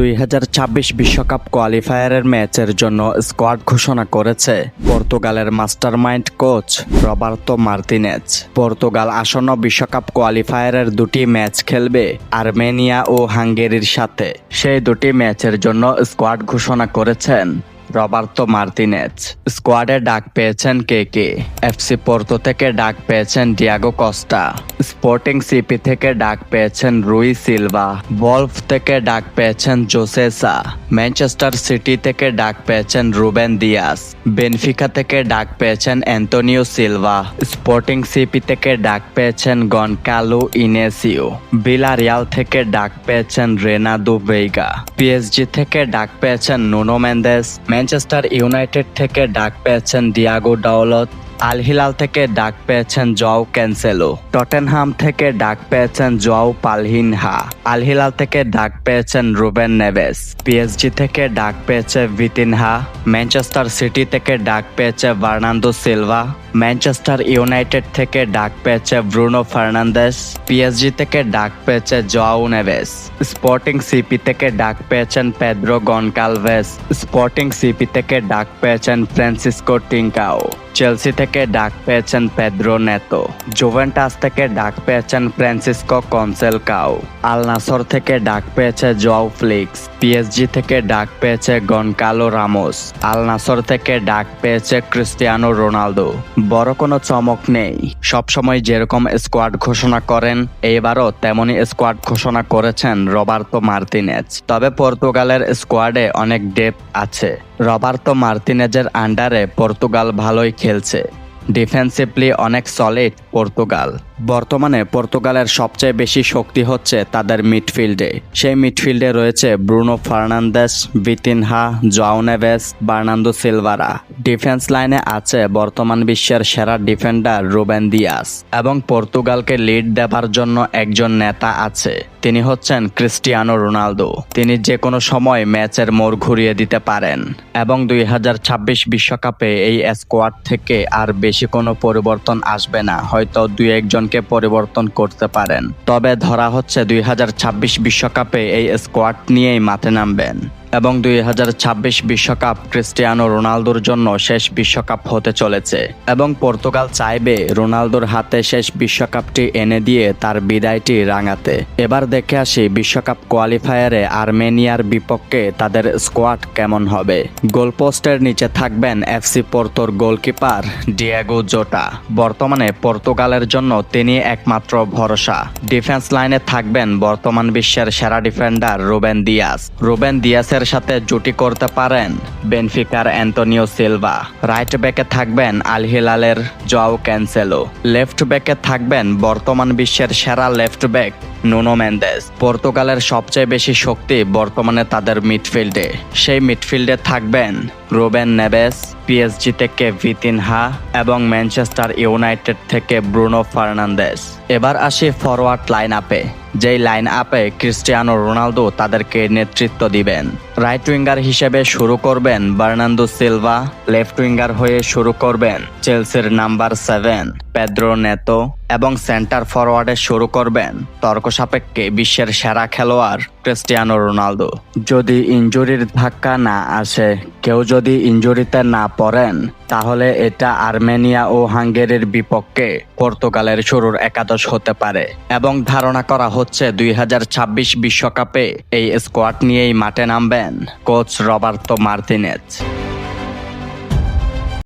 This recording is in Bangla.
দুই বিশ্বকাপ কোয়ালিফায়ারের ম্যাচের জন্য স্কোয়াড ঘোষণা করেছে পর্তুগালের mastermind coach Roberto Martinez. Portugal আসন্ন বিশ্বকাপ কোয়ালিফায়ারের দুটি ম্যাচ খেলবে আর্মেনিয়া ও হাঙ্গেরির সাথে। সেই দুটি ম্যাচের জন্য স্কোয়াড ঘোষণা করেছেন রবার্তো মার্তিনেজ স্কোয়াডে ডাক পেয়েছেন কে কে? এফসি পোর্তো থেকে ডাক পেয়েছেন ডিয়াগো কস্টা। স্পোর্টিং সিপি থেকে ডাক পেয়েছেন রুই সিলভা। বলফ থেকে ডাক পেয়েছেন জোসেসা। ম্যানচেস্টার সিটি থেকে ডাক পেয়েছেন রুবেন দিয়াস। বেনফিকা থেকে ডাক পেয়েছেন অ্যান্টোনিও সিলভা। স্পোর্টিং সিপি থেকে ডাক পেয়েছেন গনকালু ইনেসিও। বিলারিয়াল থেকে ডাক পেয়েছেন রেনাদু ভেইগা। পিএসজি থেকে ডাক পেয়েছেন নুনো মেন্দেস। ম্যানচেস্টার ইউনাইটেড থেকে ডাক পেয়েছেন ডিয়াগো ডাওলত আল হিলাল থেকে ডাক পেয়েছেন জও ক্যান্সেলো। টটেনহাম থেকে ডাক পেয়েছেন জও পালহিনহা। আল হিলাল থেকে ডাক পেয়েছেন রুবেন নেভেস। পিএসজি থেকে ডাক পেয়েছে ভিতিনহা। ম্যানচেস্টার সিটি থেকে ডাক পেয়েছে বার্নান্দো সিলভা। ম্যানচেস্টার ইউনাইটেড থেকে ডাক পেয়েছে ব্রুনো ফার্নান্দেস। পিএসজি থেকে ডাক পেয়েছে জোয়াও নেভেস। স্পোর্টিং সিপি থেকে ডাক পেয়েছেন পেদ্রো গনকালভেস। স্পোর্টিং সিপি থেকে ডাক পেয়েছেন ফ্রান্সিসকো টিঙ্কাও। চেলসি থেকে ডাক পেয়েছেন পেদ্রো নেতো, জোভেন্টাস থেকে ডাক পেয়েছেন ফ্রান্সিসকো কনসেল কাউ নাসর থেকে ডাক পেয়েছে জোয়াও ফ্লিক্স, পিএসজি থেকে ডাক পেয়েছে গনকালো রামোস আলনাসর থেকে ডাক পেয়েছে ক্রিস্টিয়ানো রোনালদো, বড় কোনো চমক নেই। সবসময় যেরকম স্কোয়াড ঘোষণা করেন, এবারও তেমনই স্কোয়াড ঘোষণা করেছেন রবার্তো মার্তিনেজ। তবে পর্তুগালের স্কোয়াডে অনেক ডেপ আছে। রবার্তো মার্তিনেজের আন্ডারে পর্তুগাল ভালোই খেলছে। ডিফেন্সিভলি অনেক সলিড পর্তুগাল বর্তমানে পর্তুগালের সবচেয়ে বেশি শক্তি হচ্ছে তাদের মিডফিল্ডে। সেই মিডফিল্ডে রয়েছে Bruno Fernandes Vitinha Joao Neves Bernardo সিলভারা। Defence লাইনে আছে বর্তমান বিশ্বের সেরা ডিফেন্ডার রুবেন দিয়াস। এবং পর্তুগালকে লিড দেবার জন্য একজন নেতা আছে। তিনি হচ্ছেন ক্রিস্টিয়ানো রোনালদো। তিনি যে কোনো সময় ম্যাচের মোড় ঘুরিয়ে দিতে পারেন। এবং দুই বিশ্বকাপে এই স্কোয়াড থেকে আর বেশি কোনো পরিবর্তন আসবে না, হয়তো দুই একজনকে পরিবর্তন করতে পারেন। তবে ধরা হচ্ছে দুই বিশ্বকাপে এই স্কোয়াড নিয়েই মাঠে নামবেন। এবং দুই হাজার ছাব্বিশ বিশ্বকাপ ক্রিস্টিয়ানো রোনালদোর জন্য শেষ বিশ্বকাপ হতে চলেছে। এবং পর্তুগাল চাইবে রোনালদোর হাতে শেষ বিশ্বকাপটি এনে দিয়ে তার বিদায়টি রাঙাতে। এবার দেখে আসি বিশ্বকাপ কোয়ালিফায়ারে আর্মেনিয়ার বিপক্ষে তাদের স্কোয়াড কেমন হবে। গোলপোস্টের নিচে থাকবেন এফসি পোর্তোর গোলকিপার ডিয়াগো জোটা। বর্তমানে পর্তুগালের জন্য তিনি একমাত্র ভরসা। ডিফেন্স লাইনে থাকবেন বর্তমান বিশ্বের সেরা ডিফেন্ডার রুবেন দিয়াস। রুবেন দিয়াসের সাথে জুটি করতে পারেন। বেনফিকার অ্যান্টোনিও সিলভা। রাইট ব্যাকে থাকবেন আল হিলালের জও ক্যান্সেলো। লেফট ব্যাকে থাকবেন বর্তমান বিশ্বের সেরা লেফট ব্যাক নুনো মেন্দেস পর্তুগালের সবচেয়ে বেশি শক্তি বর্তমানে তাদের মিডফিল্ডে। সেই মিডফিল্ডে থাকবেন রোবেন নেবেস পিএসজি থেকে ভিতিনহা এবং ম্যানচেস্টার ইউনাইটেড থেকে ব্রুনো ফার্নান্দেস এবার আসি ফরওয়ার্ড লাইন আপে যেই লাইন আপে ক্রিস্টিয়ানো রোনালদো তাদেরকে নেতৃত্ব দিবেন। রাইট উইঙ্গার হিসেবে শুরু করবেন বার্নান্দো সিলভা লেফট উইঙ্গার হয়ে শুরু করবেন চেলসির নাম্বার সেভেন পেদ্রো নেতো এবং সেন্টার ফরওয়ার্ডে শুরু করবেন। তর্ক সাপেক্ষে বিশ্বের সেরা খেলোয়াড় ক্রিস্টিয়ানো রোনালদো। যদি ইঞ্জুরির ধাক্কা না আসে, কেউ যদি ইঞ্জুরিতে না পড়েন, তাহলে এটা আর্মেনিয়া ও হাঙ্গেরির বিপক্ষে পর্তুগালের শুরুর একাদশ হতে পারে। এবং ধারণা করা হচ্ছে দুই বিশ্বকাপে এই স্কোয়াড নিয়েই মাঠে নামবেন কোচ রবার্তো মার্তিনেজ